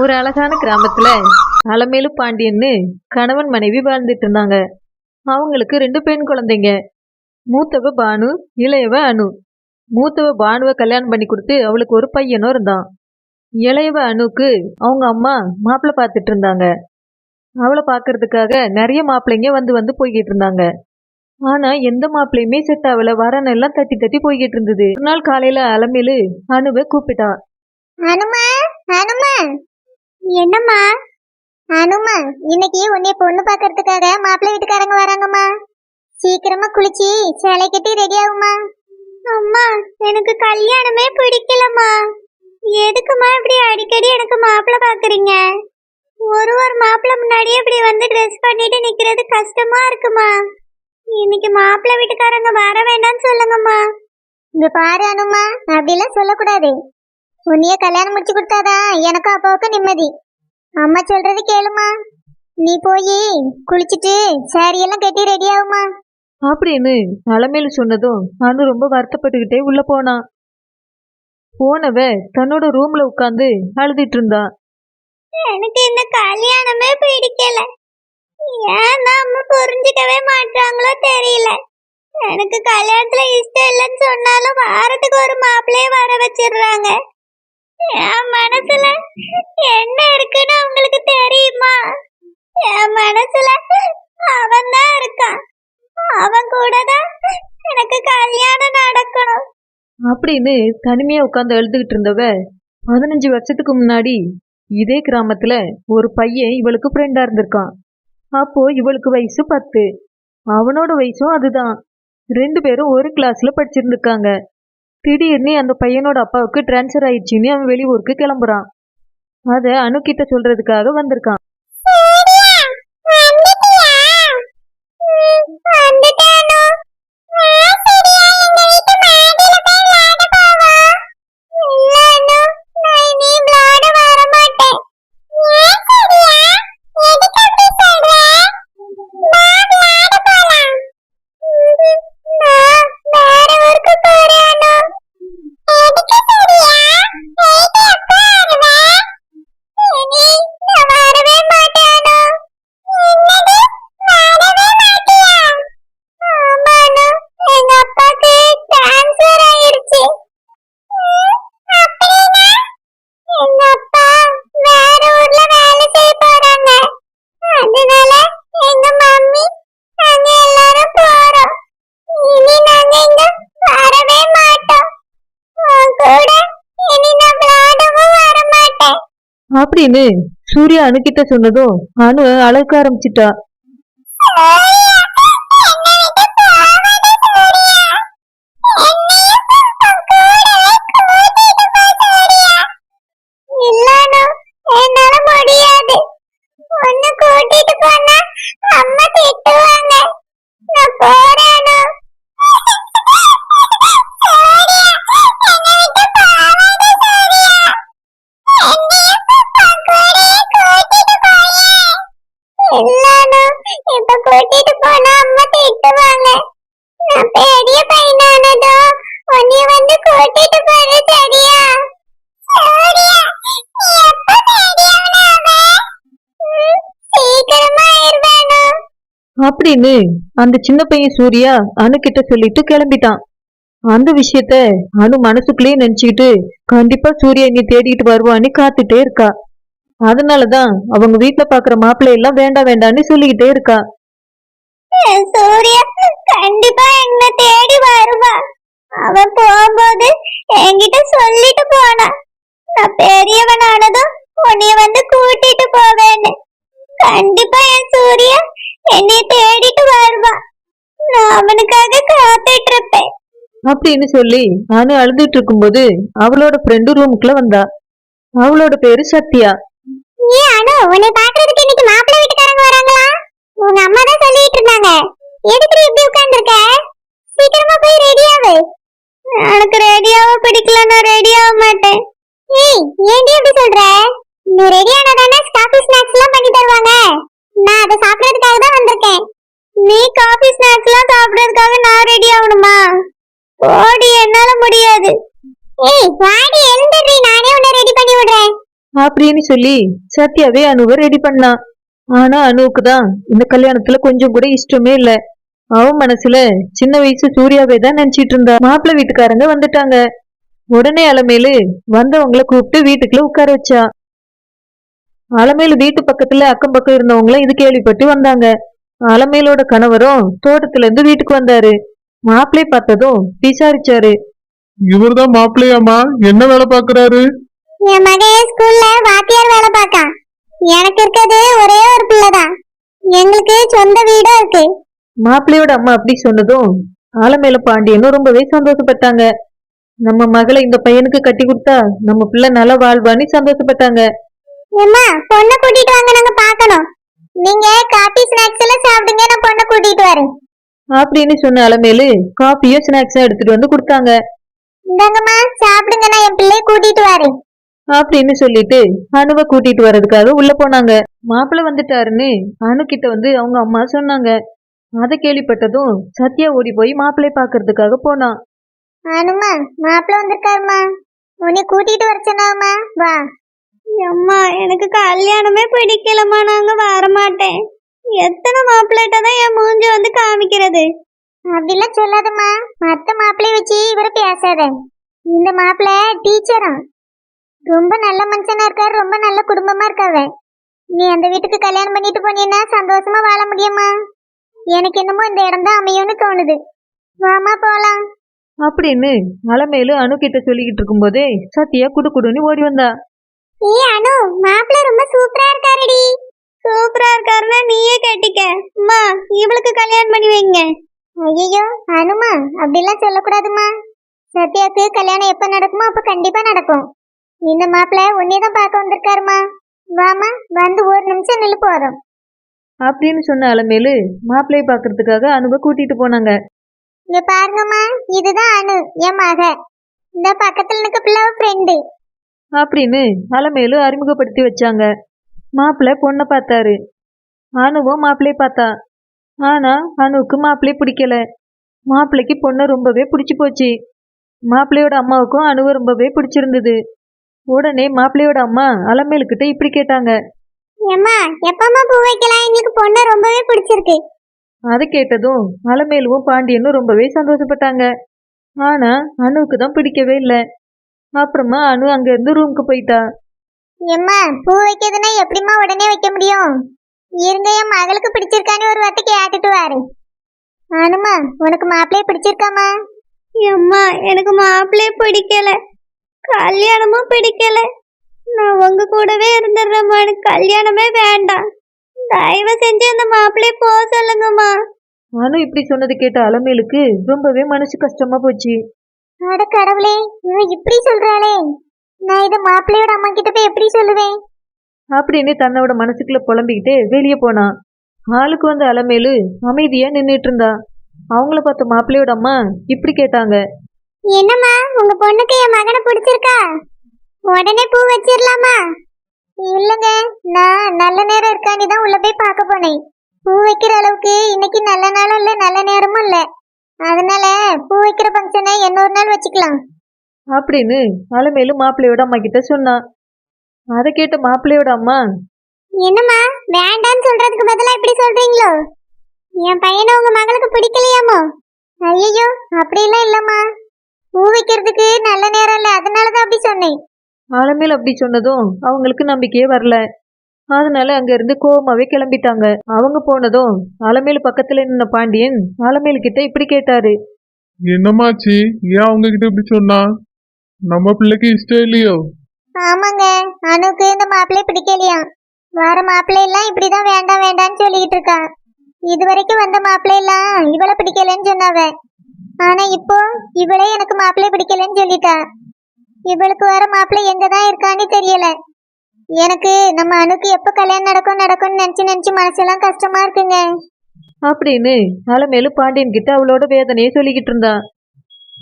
ஒரு அழகான கிராமத்துல அலமேலு பாண்டியன்னு கணவன் மனைவி வாழ்ந்துட்டு இருந்தாங்க. அவங்களுக்கு ரெண்டு பெண் குழந்தைங்க. மூத்தவ பானு இளையவ அனு. மூத்தவ பானுவை கல்யாணம் பண்ணி கொடுத்து அவளுக்கு ஒரு பையனும் இருந்தான். இளையவ அனுக்கு அவங்க அம்மா மாப்பிள்ளை பார்த்துட்டு இருந்தாங்க. அவளை பார்க்கறதுக்காக நிறைய மாப்பிள்ளைங்க வந்து வந்து போய்கிட்டு இருந்தாங்க. ஆனா எந்த மாப்பிள்ளையுமே செட் ஆகல. வரன் எல்லாம் தட்டி தட்டி போய்கிட்டு இருந்தது. ஒரு நாள் காலையில அலமேலு அனுவை கூப்பிட்டான். அனுமா அனுமா. என்னம்மா? அனுமா இன்னைக்கு உன்னைய பொண்ணு பார்க்கறதுக்காக மாப்பிள்ளை வீட்டுக்காரங்க வராங்கம்மா. சீக்கிரமா குளிச்சு சேலை கட்டி ரெடி ஆகுமா அம்மா எனக்கு கல்யாணமே பிடிக்கலம்மா. எதுக்குமா இப்படி அடிக்கடி எனக்கு மாப்பிள்ளை பாக்குறீங்க ஒரு ஒரு மாப்பிள்ளை முன்னாடியே இப்படி வந்து ட்ரெஸ் பண்ணிட்டு நிக்கிறது கஷ்டமா இருக்குமா இன்னைக்கு மாப்பிள்ளை வீட்டுக்காரங்க வர வேண்டாம்னு சொல்லுங்கம்மா. இங்க பாரு அனுமா அப்படிலாம் சொல்லக்கூடாது. உன்னைய கல்யாணம் முடிச்சு கொடுத்தாதான் எனக்கும் அப்பாவுக்கும் நிம்மதி. அம்மா சொல்றது கேளுமா. நீ போய் குளிச்சுட்டு சாரி எல்லாம் கட்டி ரெடி ஆகுமா. அப்படின்னு அலமேலு சொன்னதும் அனு ரொம்ப வருத்தப்பட்டுக்கிட்டே உள்ள போனான் போனவ தன்னோட ரூம்ல உட்காந்து அழுதுட்டு இருந்தா. எனக்கு இந்த கல்யாணமே பிடிக்கல. ஏன் அம்மா புரிஞ்சுக்கவே மாட்டாங்களோ தெரியல. எனக்கு கல்யாணத்துல இஷ்டம் இல்லைன்னு சொன்னாலும் வாரத்துக்கு ஒரு மாப்பிள்ளையே வர வச்சிடுறாங்க. என் மனசுல என்ன இருக்குன்னு உங்களுக்கு தெரியுமா? என் மனசுல அவன் தான் இருக்கான். அவன் கூட தான் எனக்கு கல்யாணம் நடக்கணும். அப்படின்னு தனிமையா உட்காந்து எழுதுகிட்டு இருந்தவ பதினஞ்சு வருஷத்துக்கு முன்னாடி இதே கிராமத்துல ஒரு பையன் இவளுக்கு ஃப்ரெண்டா இருந்திருக்கான். அப்போ இவளுக்கு வயசு பத்து. அவனோட வயசும் அதுதான். ரெண்டு பேரும் ஒரு கிளாஸ்ல படிச்சிருந்துருக்காங்க. திடீர்னு அந்த பையனோட அப்பாவுக்கு டிரான்ஸ்ஃபர் ஆயிடுச்சுன்னு அவன் வெளியூருக்கு கிளம்புறான். அதை அணுக்கிட்ட சொல்றதுக்காக வந்திருக்கான். அப்படின்னு சூர்யா அணுகிட்ட சொன்னதும் அணு அழக ஆரம்பிச்சிட்டா. அப்படின்னு அந்த சின்ன பையன் சூர்யா அணு கிட்ட சொல்லிட்டு கிளம்பிட்டான். அந்த விஷயத்த அணு மனசுக்குள்ளேயே நினைச்சுக்கிட்டு கண்டிப்பா சூர்யா இங்க தேடிட்டு வருவான்னு காத்துட்டே இருக்கா. அதனாலதான் அவங்க வீட்டுல பாக்குற மாப்பிள்ளை எல்லாம் வேண்டாம் வேண்டாம்னு சொல்லிக்கிட்டே இருக்கா. சூர்யா கண்டிப்பா என்ன தேடி வருவா. அவன் போகும்போது என்கிட்ட சொல்லிட்டு போனா. அப்படின்னு சொல்லி அணு அழுதுட்டு இருக்கும்போது அவளோட ஃப்ரெண்டு ரூமுக்குள்ள வந்தா. அவளோட பேரு சத்யா. ஏ அனு உன்னை பாக்குறதுக்கு இன்னைக்கு மாப்பிள்ளை வீட்டுக்காரங்க வராங்களா? உங்க அம்மா தான் சொல்லிட்டு இருந்தாங்க எதுக்கு இப்படி உட்கார்ந்திருக்க? சீக்கிரமா போய் ரெடி ஆகு எனக்கு ரெடியாவ பிடிக்கல நான் ரெடி மாட்டேன். ஏய் ஏன்டி இப்படி சொல்ற? நீ ரெடி தானே காஃபி ஸ்நாக்ஸ் எல்லாம் பண்ணி தருவாங்க. நான் அதை சாப்பிடறதுக்காக தான் வந்திருக்கேன். நீ காஃபி ஸ்நாக்ஸ் எல்லாம் சாப்பிடறதுக்காக நான் ரெடி ஆகணுமா? ஓடி என்னால முடியாது. ஏய் வாடி எழுந்துடுறி நானே உன்னை ரெடி பண்ணி விடுறேன். அப்படின்னு சொல்லி சத்யாவே அனுவை ரெடி பண்ணா. ஆனா அனுவுக்கு தான் இந்த கல்யாணத்துல கொஞ்சம் கூட இஷ்டமே இல்ல. அவன் மனசுல சின்ன வயசு சூர்யாவே தான் நினைச்சிட்டு இருந்தா. மாப்பிள்ளை வீட்டுக்காரங்க வந்துட்டாங்க. உடனே அலமேலு வந்தவங்கள கூப்பிட்டு வீட்டுக்குள்ள உட்கார வச்சா. அலமேலு வீட்டு பக்கத்துல அக்கம் பக்கம் இருந்தவங்களும் இது கேள்விப்பட்டு வந்தாங்க. அலமேலோட கணவரும் தோட்டத்துல இருந்து வீட்டுக்கு வந்தாரு. மாப்பிள்ளை பார்த்ததும் விசாரிச்சாரு. இவர்தான் மாப்பிள்ளையாமா என்ன வேலை பாக்குறாரு என் மகன் ஸ்கூல்ல வாத்தியார் வேலை பார்க்கான் எனக்கு இருக்கிறது ஒரே ஒரு பிள்ளைதான். எங்களுக்கு சொந்த வீடும் இருக்கு. மாப்பிள்ளையோட அம்மா அப்படி சொன்னதும் ஆலமேல பாண்டியனும் ரொம்பவே சந்தோஷப்பட்டாங்க. நம்ம மகளை இந்த பையனுக்கு கட்டி கொடுத்தா நம்ம பிள்ளை நல்லா வாழ்வான்னு சந்தோஷப்பட்டாங்க. அம்மா பொண்ணை கூட்டிட்டு வாங்க நாங்க பார்க்கணும். நீங்க காபி ஸ்நாக்ஸ் எல்லாம் சாப்பிடுங்க நான் பொண்ணை கூட்டிட்டு வரேன். அப்படின்னு சொன்ன அலமேலு காஃபியும் ஸ்நாக்ஸும் எடுத்துட்டு வந்து கொடுத்தாங்க. இந்தாங்கம்மா சாப்பிடுங்க நான் என் பிள்ளைய கூட்டிட்டு வரேன் அப்படின்னு சொல்லிட்டு அனுவை கூட்டிட்டு வர்றதுக்காக உள்ள போனாங்க. மாப்பிள்ளை வந்துட்டாருன்னு அனு கிட்ட வந்து அவங்க அம்மா சொன்னாங்க. அதை கேள்விப்பட்டதும் சத்யா ஓடி போய் மாப்பிள்ளை பாக்குறதுக்காக போனான் அனுமா மாப்பிள்ள வந்திருக்காருமா? உன்னை கூட்டிட்டு வர சொன்னாமா வா. அம்மா எனக்கு கல்யாணமே பிடிக்கலம்மா நாங்க வர மாட்டேன் எத்தனை மாப்பிள்ளைகிட்ட தான் என் மூஞ்சி வந்து காமிக்கிறது? அப்படிலாம் சொல்லாதம்மா. மத்த மாப்பிள்ளைய வச்சு இவரை பேசாத. இந்த மாப்பிள்ளை டீச்சரா ரொம்ப நல்ல மனுஷனா இருக்காரு. ரொம்ப நல்ல குடும்பமா இருக்காவ. நீ அந்த வீட்டுக்கு கல்யாணம் பண்ணிட்டு போனீன்னா சந்தோஷமா வாழ முடியுமா? எனக்கு என்னமோ இந்த இடம் தான் அமையும்னு தோணுது. வாமா போலாம். அப்படின்னு அலமேலு அனு கிட்ட சொல்லிக்கிட்டு இருக்கும்போதே சத்யா குடு குடுன்னு ஓடி வந்தா. ஏய் அனு மாப்பிள்ள ரொம்ப சூப்பரா இருக்காருடி. சூப்பரா இருக்காருன்னா நீயே கட்டிக்க. அம்மா இவளுக்கு கல்யாணம் பண்ணி வைங்க. ஐயோ அனுமா அப்படிலாம் சொல்லக்கூடாதுமா சத்யாக்கு கல்யாணம் எப்ப நடக்குமோ அப்ப கண்டிப்பா நடக்கும். இந்த மாப்பிள்ள உன்னையதான் பார்க்க வந்திருக்காருமா வாமா வந்து ஒரு நிமிஷம் நில்லு போதும். அப்படின்னு சொன்ன அலமேலு மாப்பிள்ளையை பாக்குறதுக்காக அனுவை கூட்டிட்டு போனாங்க. இங்க பாருங்கம்மா இதுதான் அனு என் மக. இந்த பக்கத்துல இருக்க பிள்ளை ஃப்ரெண்டு அப்படின்னு அலமேலு அறிமுகப்படுத்தி வச்சாங்க. மாப்பிள்ளை பொண்ணை பார்த்தாரு. அனுவும் மாப்பிள்ளையை பார்த்தா. ஆனா அனுவுக்கு மாப்பிள்ளை பிடிக்கல. மாப்பிள்ளைக்கு பொண்ணை ரொம்பவே பிடிச்சி போச்சு. மாப்பிள்ளையோட அம்மாவுக்கும் அணுவை ரொம்பவே பிடிச்சிருந்தது. உடனே மாப்பிள்ளையோட அம்மா அலமேலுக்கிட்ட இப்படி கேட்டாங்க. ஏம்மா எப்பம்மா பூ வைக்கலாம்? எங்களுக்கு பொண்ணு ரொம்பவே பிடிச்சிருக்கு. அதை கேட்டதும் அலமேலுவும் பாண்டியனும் ரொம்பவே சந்தோஷப்பட்டாங்க. ஆனா அணுவுக்கு தான் பிடிக்கவே இல்லை. அப்புறமா அணு அங்கிருந்து ரூமுக்கு போயிட்டா. எம்மா பூ வைக்கிறதுனா எப்படிம்மா உடனே வைக்க முடியும்? இருங்க என் மகளுக்கு பிடிச்சிருக்கான்னு ஒரு வார்த்தை கேட்டுட்டு வாரு. ஆனுமா உனக்கு மாப்பிள்ளைய பிடிச்சிருக்காமா? எம்மா எனக்கு மாப்பிள்ளைய பிடிக்கல. கல்யாணமும் பிடிக்கல. நான் உங்க கூடவே இருந்துடுறேம்மா எனக்கு கல்யாணமே வேண்டாம். தயவு செஞ்சு அந்த மாப்பிள்ளைய போக சொல்லுங்கம்மா. அனு இப்படி சொன்னது கேட்ட அலமேலுக்கு ரொம்பவே மனசு கஷ்டமா போச்சு. அட கடவுளே இவ இப்படி சொல்றாளே. நான் இதை மாப்பிள்ளையோட அம்மா கிட்ட போய் எப்படி சொல்லுவேன்? அப்படின்னு தன்னோட மனசுக்குள்ள புலம்பிக்கிட்டே வெளியே போனான் ஆளுக்கு வந்த அலமேலு அமைதியா நின்னுட்டு இருந்தா அவங்கள பார்த்த மாப்பிள்ளையோட அம்மா இப்படி கேட்டாங்க. என்னம்மா உங்க பொண்ணுக்கு என் மகனை பிடிச்சிருக்கா? உடனே பூ வச்சிடலாமா இல்லங்க நான் நல்ல நேரம் இருக்காண்டி தான் உள்ள போய் பார்க்க போனேன். பூ வைக்கிற அளவுக்கு இன்னைக்கு நல்ல நாளும் இல்ல நல்ல நேரமும் இல்ல. அதனால பூ வைக்கிற ஃபங்க்ஷனை இன்னொரு நாள் வச்சுக்கலாம். அப்படின்னு அலமேலு மாப்பிள்ளையோட அம்மா கிட்ட சொன்னான் அதை கேட்ட மாப்பிள்ளையோட அம்மா என்னம்மா வேண்டான்னு சொல்றதுக்கு பதிலா இப்படி சொல்றீங்களோ? என் பையனை உங்க மகளுக்கு பிடிக்கலையாமோ? ஐயோ அப்படிலாம் இல்லம்மா. பூ வைக்கிறதுக்கு நல்ல நேரம் இல்ல அதனாலதான் அப்படி சொன்னேன். அலமேல் அப்படி சொன்னதும் அவங்களுக்கு நம்பிக்கையே வரல. அதனால அங்க இருந்து கோவமாவே கிளம்பிட்டாங்க. அவங்க போனதும் அலமேலு பக்கத்துல நின்ன பாண்டியன் அலமேலு கிட்ட இப்படி கேட்டாரு. என்னமாச்சு ஏன் அவங்க கிட்ட இப்படி சொன்னா? நம்ம பிள்ளைக்கு இஷ்டம் இல்லையோ? ஆமாங்க. அனுக்கு இந்த மாப்பிள்ளை பிடிக்கலையா? வர மாப்பிள்ளை எல்லாம் இப்படிதான் வேண்டாம் வேண்டாம்னு சொல்லிக்கிட்டு இருக்கா. இது வரைக்கும் வந்த மாப்பிள்ளை எல்லாம் இவளை பிடிக்கலன்னு சொன்னாவ. ஆனா இப்போ இவளே எனக்கு மாப்பிள்ளை பிடிக்கலன்னு சொல்லிட்டா. இவளுக்கு வர மாப்பிள்ளை எங்கதான் இருக்கான்னு தெரியல. எனக்கு நம்ம அணுக்கு எப்ப கல்யாணம் நடக்கும் நடக்கும்னு நினைச்சு நினைச்சு மனசெல்லாம் கஷ்டமா இருக்குங்க. அப்படின்னு அலமேலு பாண்டியன் கிட்ட அவளோட வேதனையை சொல்லிக்கிட்டு இருந்தான்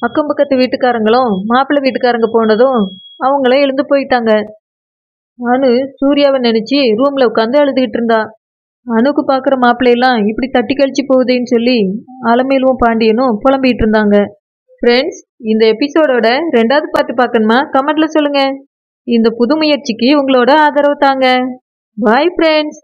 அக்கம் பக்கத்து வீட்டுக்காரங்களும் மாப்பிள்ளை வீட்டுக்காரங்க போனதும் அவங்களும் எழுந்து போயிட்டாங்க. அனு சூர்யாவை நினைச்சு ரூம்ல உட்காந்து அழுதுகிட்டு இருந்தா. அணுக்கு பார்க்குற மாப்பிள்ளையெல்லாம் இப்படி தட்டி கழிச்சு போகுதேன்னு சொல்லி அலமேலுவும் பாண்டியனும் புலம்பிகிட்டு இருந்தாங்க. ஃப்ரெண்ட்ஸ் இந்த எபிசோடோட ரெண்டாவது பாட்டு பார்க்கணுமா? கமெண்ட்ல சொல்லுங்க. இந்த புது முயற்சிக்கு உங்களோட ஆதரவு தாங்க. Bye friends